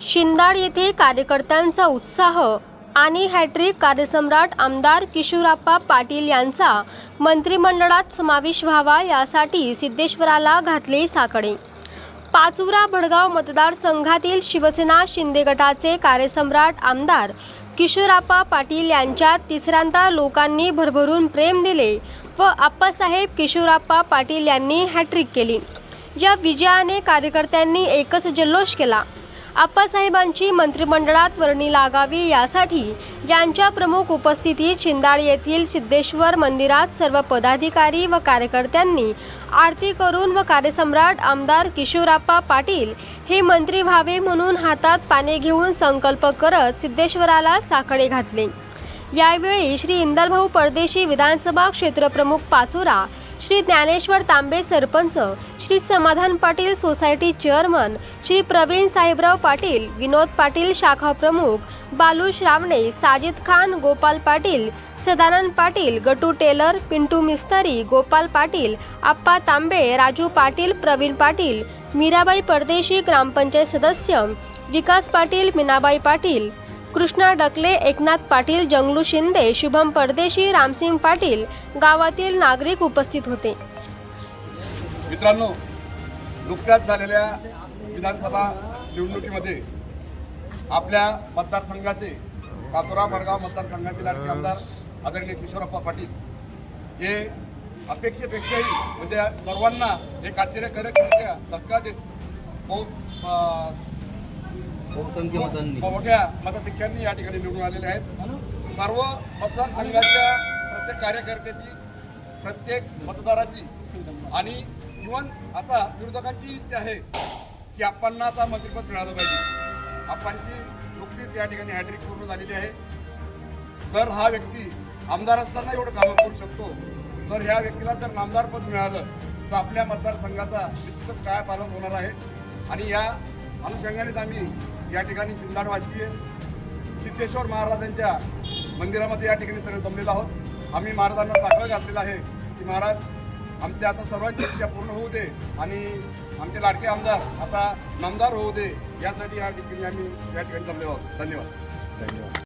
शिंदाड येथे कार्यकर्त्यांचा उत्साह आणि हॅट्रिक कार्यसम्राट आमदार किशोराप्पा पाटील यांचा मंत्रिमंडळात समावेश व्हावा यासाठी सिद्धेश्वराला घातले साकडे. पाचुरा भडगाव मतदारसंघातील शिवसेना शिंदे गटाचे कार्यसम्राट आमदार किशोराप्पा पाटील यांच्यात तिसऱ्यांदा लोकांनी भरभरून प्रेम दिले व आप्पासाहेब किशोराप्पा पाटील यांनी हॅट्रिक केली. या विजयाने कार्यकर्त्यांनी एकच जल्लोष केला. आप्पासाहेबांची मंत्रिमंडळात वर्णी लागावी यासाठी यांच्या प्रमुख उपस्थितीत शिंदाळ येथील सिद्धेश्वर मंदिरात सर्व पदाधिकारी व कार्यकर्त्यांनी आरती करून व कार्यसम्राट आमदार किशोराप्पा पाटील हे मंत्री व्हावे म्हणून हातात पाने घेऊन संकल्प करत सिद्धेश्वराला साखळे घातले. यावेळी श्री इंदलभाऊ परदेशी विधानसभा क्षेत्रप्रमुख पाचोरा श्री ज्ञानेश्वर तांबे सरपंच श्री समाधान पाटील सोसायटी चेअरमन श्री प्रवीण साहेबराव पाटील विनोद पाटील शाखा प्रमुख बालू श्रावणे साजिद खान गोपाल पाटील सदानंद पाटील गटू टेलर पिंटू मिस्तरी गोपाल पाटील आप्पा तांबे राजू पाटील प्रवीण पाटील मीराबाई परदेशी ग्रामपंचायत सदस्य विकास पाटील मीनाबाई पाटील कृष्णा डकले एकनाथ पाटील जंगलू शिंदे शुभम परदेशी रामसिंग पाटील गावातील नागरिक उपस्थित होते. मित्रांनो नुकत्याच झालेल्या विधानसभा निवडणुकीमध्ये आपल्या मतदारसंघाचे कातोरा मडगाव मतदारसंघातील आणखी आमदार आदरणीय किशोरप्पा पाटील हे अपेक्षेपेक्षाही म्हणजे सर्वांना एक आश्चर्यकारकरित्या धक्का देत हो, बहुत मोठ्या मताधिक्यांनी या ठिकाणी निवडून आलेले आहेत. सर्व मतदारसंघाच्या प्रत्येक कार्यकर्त्याची प्रत्येक मतदाराची आणि इव्हन आता विरोधकांची इच्छा आहे की आपणना आता मंत्रिपद मिळालं पाहिजे. आपणची नुकतीच या ठिकाणी हॅट्रिक पूर्ण झालेली आहे. तर हा व्यक्ती आमदार असताना एवढं कामं करू शकतो. तर ह्या व्यक्तीला जर नामदारपद मिळालं तर आपल्या मतदारसंघाचा निश्चितच काय पालन होणार आहे. आणि या अनुषंगानेच आम्ही या ठिकाणी शिंदाडवासीय सिद्धेश्वर महाराजांच्या मंदिरामध्ये या ठिकाणी सगळे जमलेलो आहोत. आम्ही महाराजांना साखळं घातलेला आहे की महाराज आमच्या आता सर्वांची इच्छा पूर्ण होऊ दे आणि आमचे लाडके आमदार आता नामदार होऊ दे. यासाठी या ठिकाणी आम्ही या ठिकाणी जमलेलो आहोत. धन्यवाद. धन्यवाद.